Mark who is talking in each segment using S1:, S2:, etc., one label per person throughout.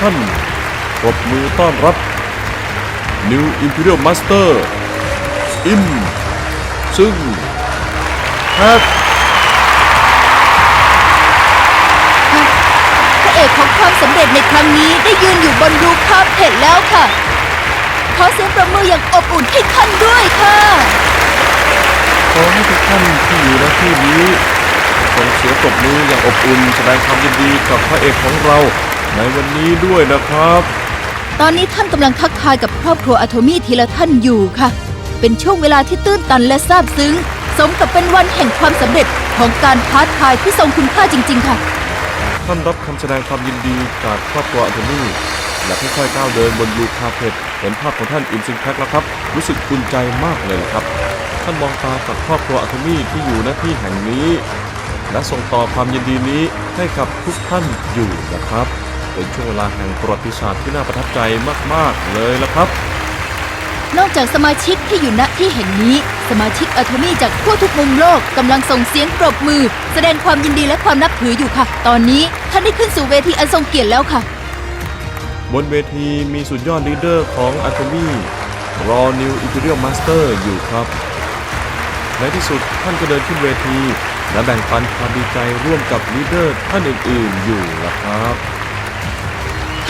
S1: ท่านปรบมือต้อนรับ New Imperial Master อิมซึ่งแพท
S2: พระเอกของความสำเร็จในครั้งนี้ได้ยืนอยู่บนรูปคาเพจแล้วค่ะ ขอเสียงประมืออย่างอบอุ่นให้ท่านด้วยค่ะ
S1: ขอให้ทุกท่านที่อยู่ณที่นี้ส่งเสียงปรบมืออย่างอบอุ่นแสดงความยินดีกับพระเอกของเรา ในวันนี้ด้วยนะครับ
S2: ตอนนี้ท่านกำลังทักทายกับครอบครัวอะโทมี่ทีละท่านอยู่ค่ะ เป็นช่วงเวลาที่ตื้นตันและซาบซึ้ง สมกับเป็นวันแห่งความสำเร็จของการท้าทายที่ทรงคุณค่าจริง ๆ ค่ะ
S1: ท่านรับคำแสดงความยินดีจากครอบครัวอันโทนี่และค่อยๆก้าวเดินบนลูคาเพตเห็นภาพของท่านอินซิงแพ็กแล้วครับ รู้สึกภูมิใจมากเลยครับ ท่านมองตากับครอบครัวอันโทนี่ที่อยู่ณที่แห่งนี้ และส่งต่อความยินดีนี้ให้กับทุกท่านอยู่นะครับ เป็นช่วงเวลาแห่งประวัติศาสตร์ที่น่าประทับใจมากๆเลยละครับ
S2: นอกจากสมาชิกที่อยู่ณที่แห่งนี้ สมาชิกอะโทมี่จากทั่วทุกมุมโลกกำลังส่งเสียงปรบมือ แสดงความยินดีและความนับถืออยู่ค่ะ ตอนนี้ท่านได้ขึ้นสู่เวทีอันทรงเกียรติแล้วค่ะ
S1: บนเวทีมีสุดยอดลีดเดอร์ของอะ t o มี่รอนิวอิ p เรียลมาสเตอร์อยู่ครับ ในที่สุดท่านก็เดินขึ้นเวที และแบ่งปันความดีใจร่วมกับลีดเดอร์ท่านอื่นๆอยู่ละครับ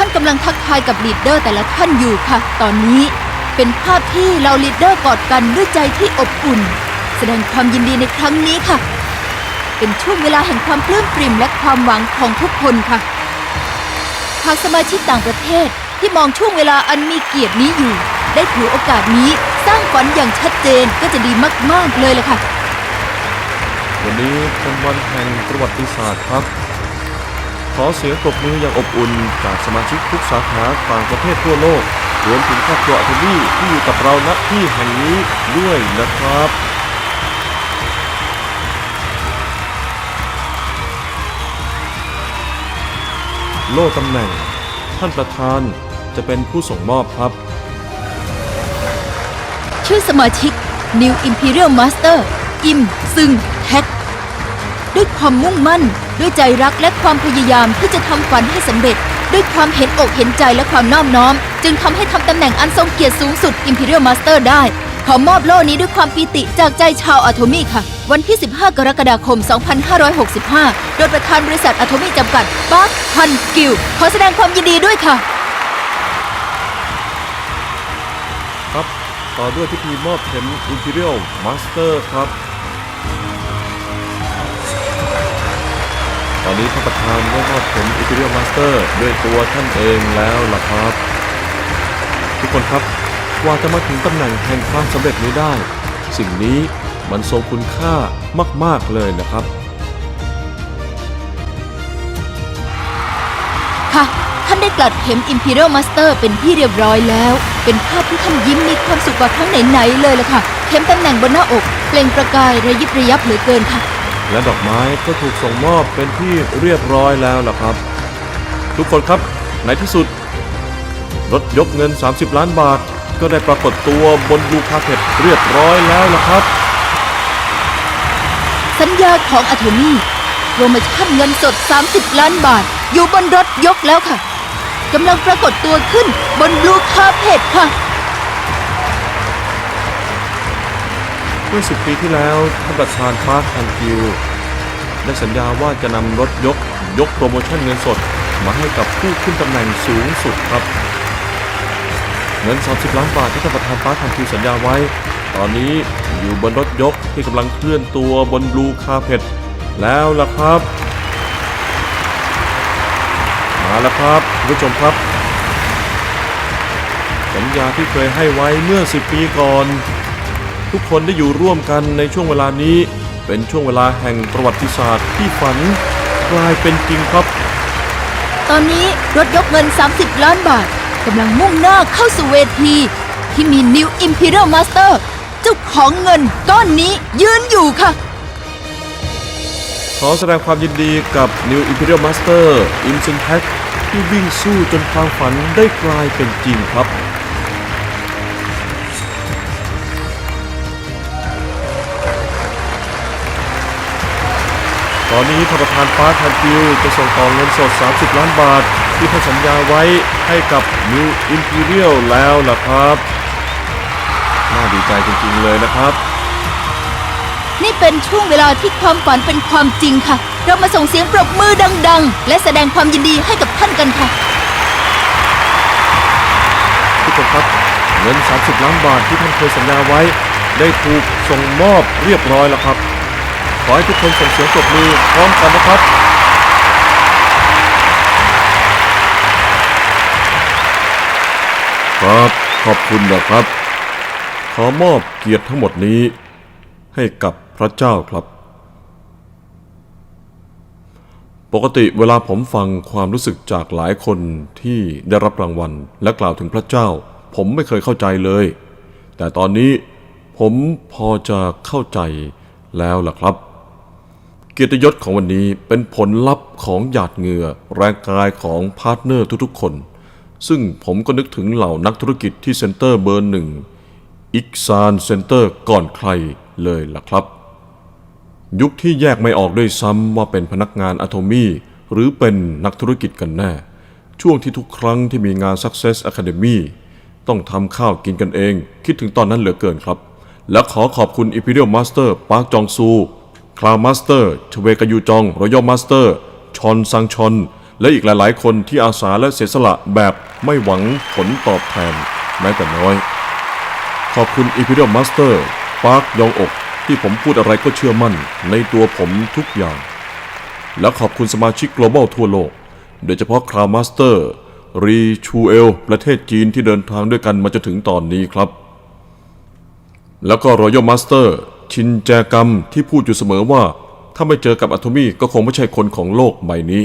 S2: ท่านกำลังทักทายกับลีดเดอร์แต่ละท่านอยู่ค่ะ ตอนนี้เป็นภาพที่เราลีดเดอร์กอดกันด้วยใจที่อบอุ่น แสดงความยินดีในครั้งนี้ค่ะ เป็นช่วงเวลาแห่งความปลื้มปริ่มและความหวังของทุกคนค่ะหากสมาชิกต่างประเทศที่มองช่วงเวลาอันมีเกียรตินี้อยู่ ได้ถือโอกาสนี้สร้างฝันอย่างชัดเจนก็จะดีมาก ๆ เลยล่ะค่ะ
S1: วันนี้เป็นวันแห่งประวัติศาสตร์ครับ ขอเสียงปรบมืออย่างอบอุ่นจากสมาชิกทุกสาขาต่างประเทศทั่วโลก รวมถึงครอบครัวอัลนี่ที่อยู่กับเราณที่แห่งนี้ด้วยนะครับ โล่ตำแหน่ง ท่านประธานจะเป็นผู้ส่งมอบครับ
S2: ชื่อสมาชิก New Imperial Master อิม ซึง แท็กด้วยความมุ่งมั่น ด้วยใจรักและความพยายามที่จะทำฝันให้สำเร็จ ด้วยความเห็นอกเห็นใจและความนอบน้อม จึงทำให้ทำตำแหน่งอันทรงเกียรติสูงสุด Imperial Master ได้ ขอมอบโล่นี้ด้วยความปีติจากใจชาวอะโทมี่ค่ะ วันที่ 15 กรกฎาคม 2565 โดยประธานบริษัทอะโทมี่จำกัดปาร์คฮันกิลขอแสดงความยินดีด้วยค่ะ
S1: ครับ ต่อด้วยพิธีมอบเข็ม Imperial Master ครับ ตอนนี้ท่านประธานได้มอบเข็ม Imperial Master ด้วยตัวท่านเองแล้วล่ะครับ ทุกคนครับกว่าจะมาถึงตำแหน่งแห่งความสำเร็จนี้ได้ สิ่งนี้มันทรงคุณค่ามาก ๆ เลยนะครับ
S2: ค่ะ ท่านได้กลัดเข็ม Imperial Master เป็นที่เรียบร้อยแล้ว เป็นภาพที่ท่านยิ้มมีความสุขกว่าครั้งไหน ๆ เลยล่ะค่ะ เข็มตำแหน่งบนหน้าอกเปล่งประกายระยิบระยับเหลือเกินค่ะ
S1: และดอกไม้ก็ถูกส่งมอบเป็นที่เรียบร้อยแล้วล่ะครับ ทุกคนครับในที่สุด รถยกเงิน 30 ล้านบาท ก็ได้ปรากฏตัวบนลูคาเพตเรียบร้อยแล้วล่ะครับ
S2: สัญญาของอะโทมี่โปรโมชั่นเงินสด 30 ล้านบาท อยู่บนรถยกแล้วค่ะกำลังปรากฏตัวขึ้นบนบลูคาเพจค่ะ
S1: เมื่อ10ปีที่แล้วท่านประธานปาร์คันกิวได้สัญญาว่าจะนำรถยกยกโปรโมชั่นเงินสด มาให้กับผู้ขึ้นตำแหน่งสูงสุดครับ เงิน 30 ล้านบาทที่ท่านประธานปาร์คฮันกิวสัญญาไว้ ตอนนี้อยู่บนรถยกที่กำลังเคลื่อนตัวบนบลูคาเพตแล้วล่ะครับ มาแล้วครับคุณผู้ชมครับ สัญญาที่เคยให้ไว้เมื่อ 10 ปีก่อน ทุกคนได้อยู่ร่วมกันในช่วงเวลานี้ เป็นช่วงเวลาแห่งประวัติศาสตร์ที่ฝันกลายเป็นจริงครับ
S2: ตอนนี้รถยกเงิน 30 ล้านบาทกำลังมุ่งหน้าเข้าสู่เวที ที่มี New Imperial Master เจ้าของเงินก้อนนี้ยืนอยู่ค่ะ
S1: ขอแสดงความยินดีกับ New Imperial Master i n s i n p a c ที่วิ่งสู้จนความฝันได้กลายเป็นจริงครับ ตอนนี้ท่านประธานฟ้าทันฟิวจะส่งต่อเงินสด 30 ล้านบาท ที่ท่านสัญญาไว้ให้กับ New Imperial แล้วล่ะครับ น่าดีใจจริงๆเลยนะครับ
S2: นี่เป็นช่วงเวลาที่ความฝันเป็นความจริงค่ะ เรามาส่งเสียงปรบมือดัง ๆ และแสดงความยินดีให้กับท่านกันค่ะ
S1: ทุกคนครับ เงิน 30 ล้านบาทที่ท่านเคยสัญญาไว้ ได้ถูกส่งมอบเรียบร้อยแล้วครับข อให้ทุกคนส่งเสียงปรบมือพร้อมกันนะครับ ครับขอบคุณนะครับ ขอมอบเกียรติทั้งหมดนี้ ให้กับพระเจ้าครับ ปกติเวลาผมฟังความรู้สึกจากหลายคนที่ได้รับรางวัล และกล่าวถึงพระเจ้า ผมไม่เคยเข้าใจเลย แต่ตอนนี้ผมพอจะเข้าใจแล้วล่ะครับ เกียรติยศของวันนี้เป็นผลลัพธ์ของหยาดเหงื่อแรงกายของพาร์ทเนอร์ทุกๆคน ซึ่งผมก็นึกถึงเหล่านักธุรกิจที่เซ็นเตอร์เบอร์หนึ่งอิกซานเซ็นเตอร์ก่อนใครเลยล่ะครับ ยุคที่แยกไม่ออกด้วยซ้ำว่าเป็นพนักงานอะโทมี่หรือเป็นนักธุรกิจกันแน่ ช่วงที่ทุกครั้งที่มีงาน Success Academy ต้องทำข้าวกินกันเอง คิดถึงตอนนั้นเหลือเกินครับ และขอขอบคุณ Imperial Master ปาร์คจองซู คลาวมาสเตอร์ชเวกายูจองรอยัลมาสเตอร์ชอนซังชอน และอีกหลายๆ คนที่อาสาและเสียสละแบบไม่หวังผลตอบแทนแม้แต่น้อย ขอบคุณ Imperial Master ปาร์คยองอก ที่ผมพูดอะไรก็เชื่อมั่นในตัวผมทุกอย่าง และขอบคุณสมาชิก Global ทั่วโลก โดยเฉพาะคราวมาสเตอร์รีชูเอล ประเทศจีนที่เดินทางด้วยกันมาจนถึงตอนนี้ครับ แล้วก็ Royal Master ชินแจกัมที่พูดอยู่เสมอว่า ถ้าไม่เจอกับอะโทมี่ก็คงไม่ใช่คนของโลกใบนี้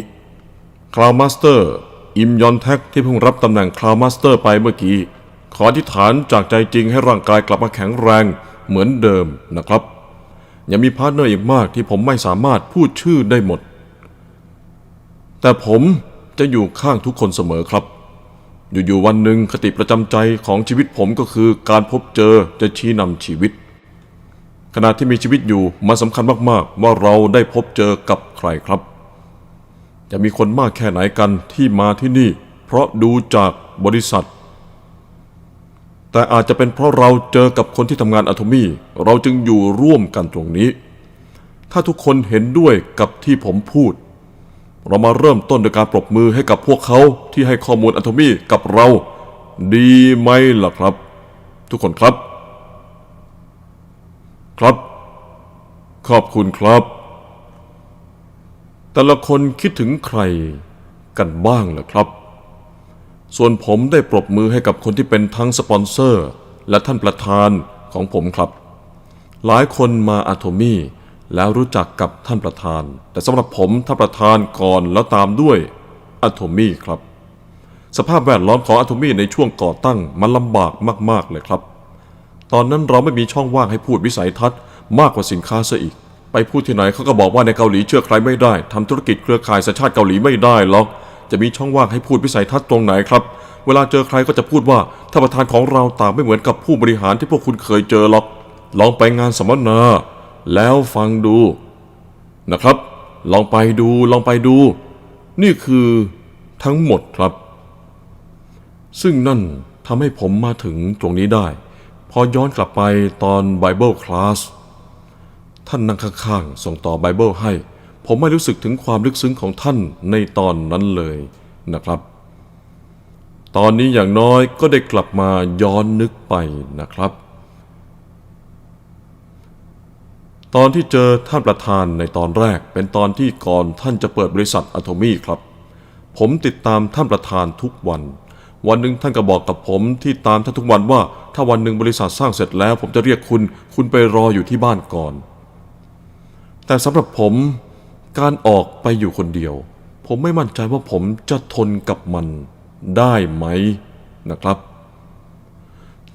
S1: คลาวมาสเตอร์ อิมยอนแท็กที่เพิ่งรับตำแหน่งคลาวมาสเตอร์ไปเมื่อกี้ ขออธิษฐานจากใจจริงให้ร่างกายกลับมาแข็งแรงเหมือนเดิมนะครับ ยังมีพาร์ทเนอร์อีกมากที่ผมไม่สามารถพูดชื่อได้หมด แต่ผมจะอยู่ข้างทุกคนเสมอครับ อยู่ๆวันหนึ่งคติประจำใจของชีวิตผมก็คือการพบเจอจะชี้นำชีวิต ขณะที่มีชีวิตอยู่มันสำคัญมากๆ ว่าเราได้พบเจอกับใครครับ จะมีคนมากแค่ไหนกันที่มาที่นี่ เพราะดูจากบริษัท แต่อาจจะเป็นเพราะเราเจอกับคนที่ทำงานอะโทมี่เราจึงอยู่ร่วมกันตรงนี้ ถ้าทุกคนเห็นด้วยกับที่ผมพูด เรามาเริ่มต้นโดยการปรบมือให้กับพวกเขาที่ให้ข้อมูลอะโทมี่กับเรา ดีไหมล่ะครับ ทุกคนครับ ครับ ขอบคุณครับ แต่ละคนคิดถึงใครกันบ้างเหรอครับ ส่วนผมได้ปรบมือให้กับคนที่เป็นทั้งสปอนเซอร์ และท่านประธานของผมครับ หลายคนมาอะโทมี่แล้วรู้จักกับท่านประธาน แต่สำหรับผมท่านประธานก่อนแล้วตามด้วยอะโทมี่ครับ สภาพแวดล้อมของอะโทมี่ในช่วงก่อตั้งมันลำบากมาก ๆ เลยครับ ตอนนั้นเราไม่มีช่องว่างให้พูดวิสัยทัศน์มากกว่าสินค้าซะอีก ไปพูดที่ไหนเขาก็บอกว่าในเกาหลีเชื่อใครไม่ได้ทำธุรกิจเครือข่ายสัญชาติเกาหลีไม่ได้หรอกจะมีช่องว่างให้พูดวิสัยทัศน์ตรงไหนครับ เวลาเจอใครก็จะพูดว่าท่านประธานของเราต่างไม่เหมือนกับผู้บริหารที่พวกคุณเคยเจอหรอก ลองไปงานสัมมนา แล้วฟังดูนะครับ ลองไปดูลองไปดู นี่คือทั้งหมดครับ ซึ่งนั่นทำให้ผมมาถึงตรงนี้ได้ พอย้อนกลับไปตอน Bible Class ท่านนั่งข้างๆ ส่งต่อไบเบิลให้ ผมไม่รู้สึกถึงความลึกซึ้งของท่านในตอนนั้นเลยนะครับ ตอนนี้อย่างน้อยก็ได้กลับมาย้อนนึกไปนะครับ ตอนที่เจอท่านประธานในตอนแรกเป็นตอนที่ก่อนท่านจะเปิดบริษัทอะโทมี่ครับ ผมติดตามท่านประธานทุกวัน วันหนึ่งท่านก็บอกกับผมที่ตามท่านทุกวันว่า ถ้าวันหนึ่งบริษัทสร้างเสร็จแล้ว ผมจะเรียกคุณ คุณไปรออยู่ที่บ้านก่อน แต่สำหรับผมการออกไปอยู่คนเดียว ผมไม่มั่นใจว่าผมจะทนกับมันได้ไหมนะครับ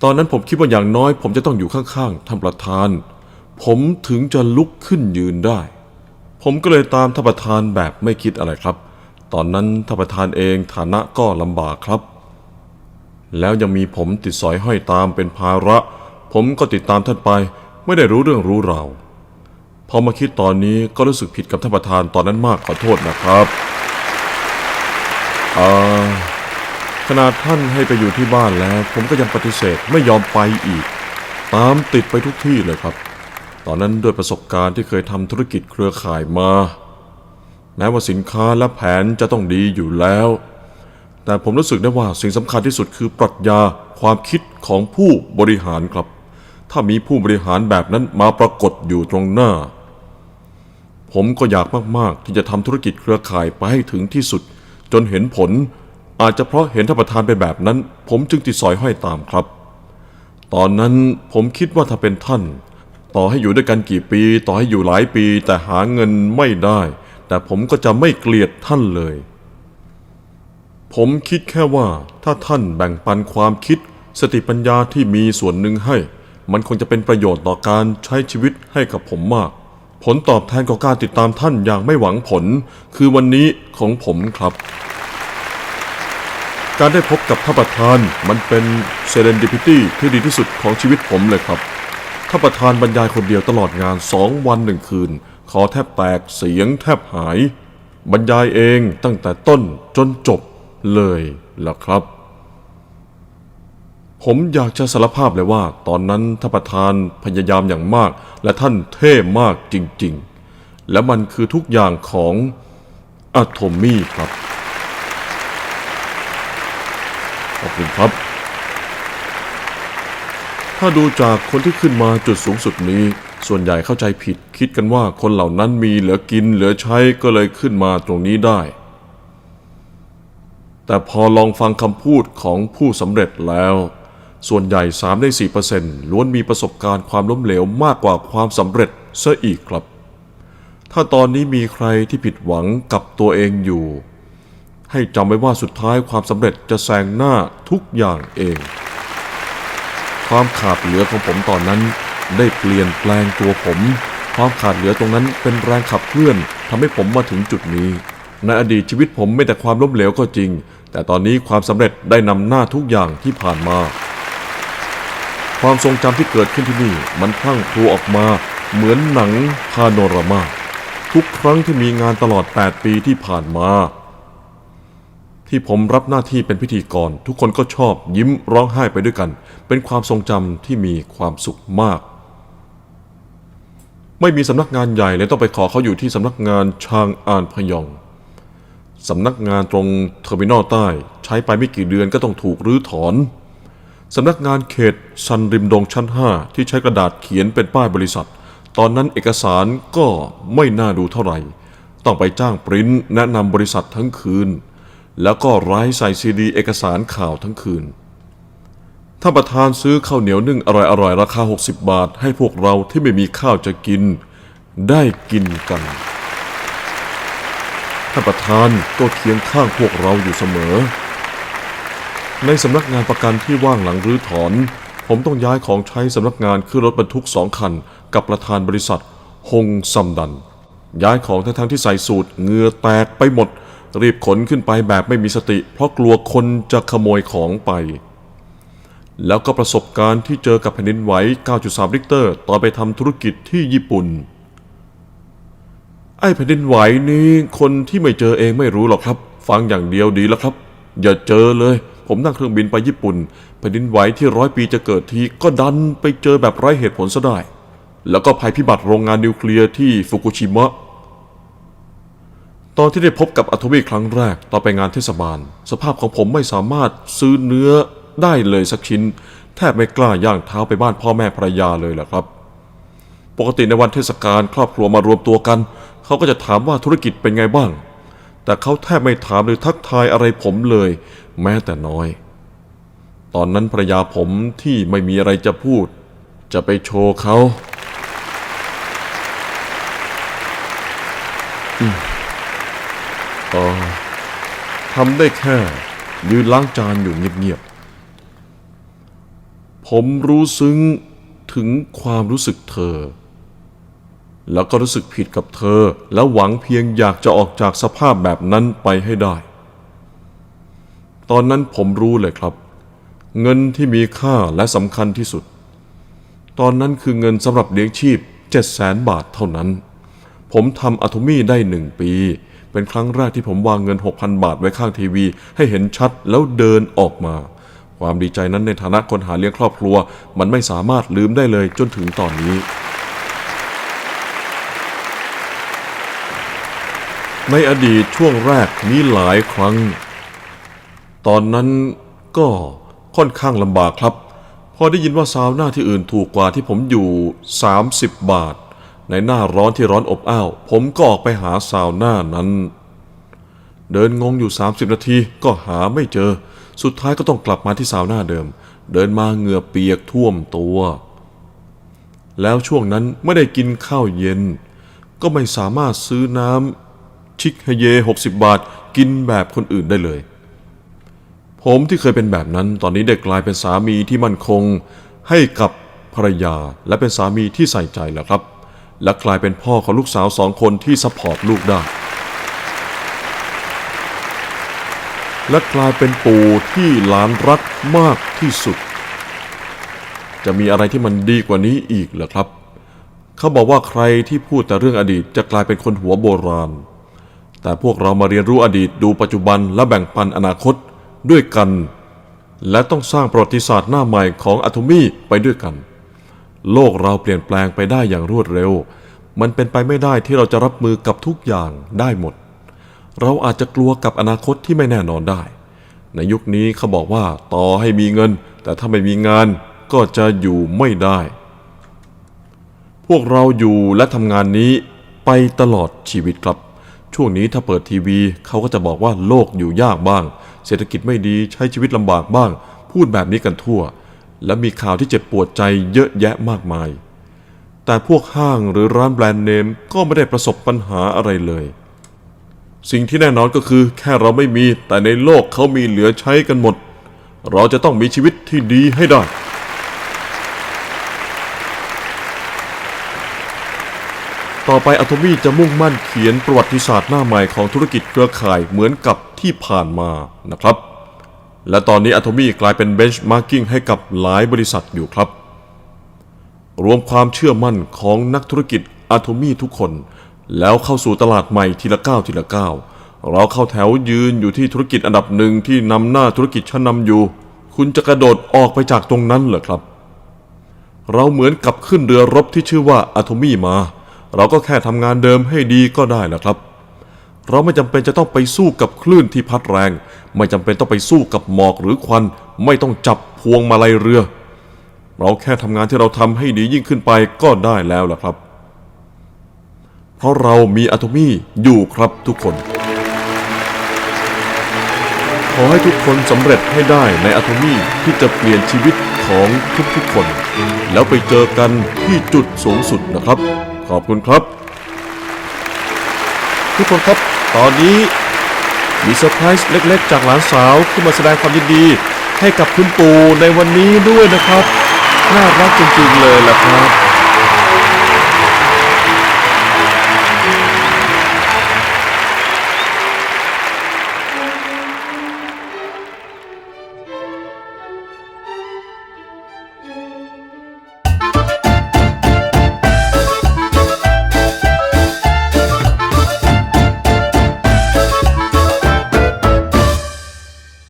S1: ตอนนั้นผมคิดว่าอย่างน้อย ผมจะต้องอยู่ข้างๆท่านประธาน ผมถึงจะลุกขึ้นยืนได้ ผมก็เลยตามท่านประธานแบบไม่คิดอะไรครับ ตอนนั้นท่านประธานเองฐานะก็ลำบากครับ แล้วยังมีผมติดสอยห้อยตามเป็นภาระ ผมก็ติดตามท่านไปไม่ได้รู้เรื่องรู้ราวพอมาคิดตอนนี้ก็รู้สึกผิดกับท่านประธานตอนนั้นมากขอโทษนะครับอ่าขนาดท่านให้ไปอยู่ที่บ้านแล้ว ผมก็ยังปฏิเสธไม่ยอมไปอีก ตามติดไปทุกที่เลยครับ ตอนนั้นด้วยประสบการณ์ที่เคยทำธุรกิจเครือข่ายมา แม้ว่าสินค้าและแผนจะต้องดีอยู่แล้ว แต่ผมรู้สึกได้ว่าสิ่งสำคัญที่สุดคือปรัชญาความคิดของผู้บริหารครับ ถ้ามีผู้บริหารแบบนั้นมาปรากฏอยู่ตรงหน้า ผมก็อยากมากๆ ที่จะทำธุรกิจเครือข่ายไปให้ถึงที่สุด จนเห็นผล อาจจะเพราะเห็นท่านประธานเป็นแบบนั้น ผมจึงติดสอยห้อยตามครับ ตอนนั้นผมคิดว่าถ้าเป็นท่าน ต่อให้อยู่ด้วยกันกี่ปี ต่อให้อยู่หลายปีแต่หาเงินไม่ได้ แต่ผมก็จะไม่เกลียดท่านเลย ผมคิดแค่ว่าถ้าท่านแบ่งปันความคิด สติปัญญาที่มีส่วนหนึ่งให้ มันคงจะเป็นประโยชน์ต่อการใช้ชีวิตให้กับผมมาก ผลตอบแทนของการติดตามท่านอย่างไม่หวังผล คือวันนี้ของผมครับ การได้พบกับท่านประธานมันเป็นเซเลนดิพิตี้ที่ดีที่สุดของชีวิตผมเลยครับท่านประธานบรรยายคนเดียวตลอดงานสองวันหนึ่งคืนคอแทบแตกเสียงแทบหาย บรรยายเองตั้งแต่ต้นจนจบ เลยล่ะครับ ผมอยากจะสารภาพเลยว่า ตอนนั้นท่านประธานพยายามอย่างมาก และท่านเท่มากจริง ๆ และมันคือทุกอย่างของอะโทมี่ครับ ขอบคุณครับ ถ้าดูจากคนที่ขึ้นมาจุดสูงสุดนี้ ส่วนใหญ่เข้าใจผิด คิดกันว่าคนเหล่านั้นมีเหลือกินเหลือใช้ก็เลยขึ้นมาตรงนี้ได้ แต่พอลองฟังคำพูดของผู้สำเร็จแล้ว ส่วนใหญ่3ได้4%ล้วนมีประสบการณ์ความล้มเหลวมากกว่าความสำเร็จซะอีกครับ ถ้าตอนนี้มีใครที่ผิดหวังกับตัวเองอยู่ ให้จำไว้ว่าสุดท้ายความสำเร็จจะแซงหน้าทุกอย่างเอง ความขาดเหลือของผมตอนนั้นได้เปลี่ยนแปลงตัวผม ความขาดเหลือตรงนั้นเป็นแรงขับเคลื่อนทำให้ผมมาถึงจุดนี้ ในอดีตชีวิตผมไม่แต่ความล้มเหลวก็จริง แต่ตอนนี้ความสำเร็จได้นำหน้าทุกอย่างที่ผ่านมา ความทรงจำที่เกิดขึ้นที่นี่มันพลั่งพลูออกมาเหมือนหนังพาโนรามา ทุกครั้งที่มีงานตลอด 8 ปีที่ผ่านมา ที่ผมรับหน้าที่เป็นพิธีกร ทุกคนก็ชอบยิ้มร้องไห้ไปด้วยกัน เป็นความทรงจำที่มีความสุขมาก ไม่มีสำนักงานใหญ่เลยต้องไปขอเขาอยู่ที่สำนักงานชางอานพยอง สำนักงานตรงเทอร์มินอลใต้ใช้ไปไม่กี่เดือนก็ต้องถูกรื้อถอนสำนักงานเขตซันริมดงชั้น 5 ที่ใช้กระดาษเขียนเป็นป้ายบริษัท ตอนนั้นเอกสารก็ไม่น่าดูเท่าไหร่ ต้องไปจ้างปริ้นแนะนำบริษัททั้งคืน แล้วก็ไร้ใส่ซีดีเอกสารข่าวทั้งคืนถ้านประธานซื้อข้าวเหนียวนึ่งอร่อยๆ ราคา 60 บาท ให้พวกเราที่ไม่มีข้าวจะกิน ได้กินกัน ท่านประธานก็เคียงข้างพวกเราอยู่เสมอ ในสำนักงานประกันที่ว่างหลังรื้อถอน ผมต้องย้ายของใช้สำนักงานขึ้นรถบรรทุกสองคัน กับประธานบริษัทฮงซัมดัน ย้ายของทั้งๆที่ใส่สูตรเหงื่อแตกไปหมด รีบขนขึ้นไปแบบไม่มีสติ เพราะกลัวคนจะขโมยของไป แล้วก็ประสบการณ์ที่เจอกับแผ่นดินไหว 9.3 ริกเตอร์ ตอนไปทำธุรกิจที่ญี่ปุ่น ไอ้แผ่นดินไหวนี้ คนที่ไม่เจอเองไม่รู้หรอกครับ ฟังอย่างเดียวดีแล้วครับ อย่าเจอเลย ผมนั่งเครื่องบินไปญี่ปุ่นแผ่นดินไหวที่ร้อยปีจะเกิดทีก็ดันไปเจอแบบไร้เหตุผลซะได้ แล้วก็ภัยพิบัติโรงงานนิวเคลียร์ที่ฟุกุชิมะตอนที่ได้พบกับอะโทมี่ครั้งแรกตอนไปงานเทศบาล สภาพของผมไม่สามารถซื้อเนื้อได้เลยสักชิ้น แทบไม่กล้าย่างเท้าไปบ้านพ่อแม่ภรรยาเลยแหละครับ ปกติในวันเทศกาลครอบครัวมารวมตัวกัน เขาก็จะถามว่าธุรกิจเป็นไงบ้าง แต่เขาแทบไม่ถามหรือทักทายอะไรผมเลย แม้แต่น้อย ตอนนั้นภรรยาผมที่ไม่มีอะไรจะพูด จะไปโชว์เขาอืมเออทำได้แค่ยืนล้างจานอยู่เงียบๆ ผมรู้ซึ้งถึงความรู้สึกเธอ แล้วก็รู้สึกผิดกับเธอ แล้วหวังเพียงอยากจะออกจากสภาพแบบนั้นไปให้ได้ ตอนนั้นผมรู้เลยครับ เงินที่มีค่าและสำคัญที่สุด ตอนนั้นคือเงินสำหรับเลี้ยงชีพ700,000บาทเท่านั้น ผมทำอะโทมี่ได้หนึ่งปี เป็นครั้งแรกที่ผมวางเงิน 6,000 บาทไว้ข้างทีวี ให้เห็นชัดแล้วเดินออกมา ความดีใจนั้นในฐานะคนหาเลี้ยงครอบครัว มันไม่สามารถลืมได้เลยจนถึงตอนนี้ ในอดีตช่วงแรกมีหลายครั้ง ตอนนั้นก็ค่อนข้างลำบากครับ พอได้ยินว่าซาวน่าที่อื่นถูกกว่าที่ผมอยู่ 30 บาท ในหน้าร้อนที่ร้อนอบอ้าว ผมก็ออกไปหาซาวน่านั้น เดินงงอยู่ 30 นาทีก็หาไม่เจอ สุดท้ายก็ต้องกลับมาที่ซาวน่าเดิม เดินมาเหงื่อเปียกท่วมตัว แล้วช่วงนั้นไม่ได้กินข้าวเย็น ก็ไม่สามารถซื้อน้ำ ชิคฮเย60บาท กินแบบคนอื่นได้เลย ผมที่เคยเป็นแบบนั้นตอนนี้ได้กลายเป็นสามีที่มั่นคง ให้กับภรรยาและเป็นสามีที่ใส่ใจแล้วครับ และกลายเป็นพ่อของลูกสาวสองคนที่ซัพพอร์ตลูกได้และกลายเป็นปู่ที่หลานรักมากที่สุด จะมีอะไรที่มันดีกว่านี้อีกเหรอครับ เขาบอกว่าใครที่พูดแต่เรื่องอดีตจะกลายเป็นคนหัวโบราณ แต่พวกเรามาเรียนรู้อดีตดูปัจจุบันและแบ่งปันอนาคตด้วยกัน และต้องสร้างประวัติศาสตร์หน้าใหม่ของอะโทมี่ไปด้วยกัน โลกเราเปลี่ยนแปลงไปได้อย่างรวดเร็ว มันเป็นไปไม่ได้ที่เราจะรับมือกับทุกอย่างได้หมด เราอาจจะกลัวกับอนาคตที่ไม่แน่นอนได้ ในยุคนี้เขาบอกว่าต่อให้มีเงิน แต่ถ้าไม่มีงานก็จะอยู่ไม่ได้ พวกเราอยู่และทำงานนี้ไปตลอดชีวิตครับ ช่วงนี้ถ้าเปิดทีวีเขาก็จะบอกว่าโลกอยู่ยากบ้าง เศรษฐกิจไม่ดีใช้ชีวิตลำบากบ้าง พูดแบบนี้กันทั่ว และมีข่าวที่เจ็บปวดใจเยอะแยะมากมาย แต่พวกห้างหรือร้านแบรนด์เนมก็ไม่ได้ประสบปัญหาอะไรเลย สิ่งที่แน่นอนก็คือแค่เราไม่มีแต่ในโลกเขามีเหลือใช้กันหมด เราจะต้องมีชีวิตที่ดีให้ได้ ต่อไปอะโทมี่จะมุ่งมั่นเขียนประวัติศาสตร์หน้าใหม่ของธุรกิจเครือข่ายเหมือนกับที่ผ่านมานะครับ และตอนนี้อะโทมี่กลายเป็นเบนช์มาร์กิ้งให้กับหลายบริษัทอยู่ครับ รวมความเชื่อมั่นของนักธุรกิจอะโทมี่ทุกคน แล้วเข้าสู่ตลาดใหม่ทีละก้าวทีละก้าวเราเข้าแถวยืนอยู่ที่ธุรกิจอันดับหนึ่งที่นำหน้าธุรกิจชั้นนำอยู่ คุณจะกระโดดออกไปจากตรงนั้นเหรอครับ เราเหมือนกับขึ้นเรือรบที่ชื่อว่าอะโทมี่มา เราก็แค่ทำงานเดิมให้ดีก็ได้แหละครับ เราไม่จำเป็นจะต้องไปสู้กับคลื่นที่พัดแรง ไม่จำเป็นต้องไปสู้กับหมอกหรือควัน ไม่ต้องจับพวงมาลัยเรือ เราแค่ทำงานที่เราทำให้ดียิ่งขึ้นไปก็ได้แล้วล่ะครับ เพราะเรามีอะโทมี่อยู่ครับทุกคน ขอให้ทุกคนสำเร็จให้ได้ในอะโทมี่ที่จะเปลี่ยนชีวิตของทุกๆคน แล้วไปเจอกันที่จุดสูงสุดนะครับ ขอบคุณครับ ทุกคนครับ ตอนนี้มีเซอร์ไพรส์เล็กๆ จากหลานสาวที่มาแสดงความยินดี ให้กับคุณปู่ในวันนี้ด้วยนะครับ น่ารักจริงๆเลยล่ะครับ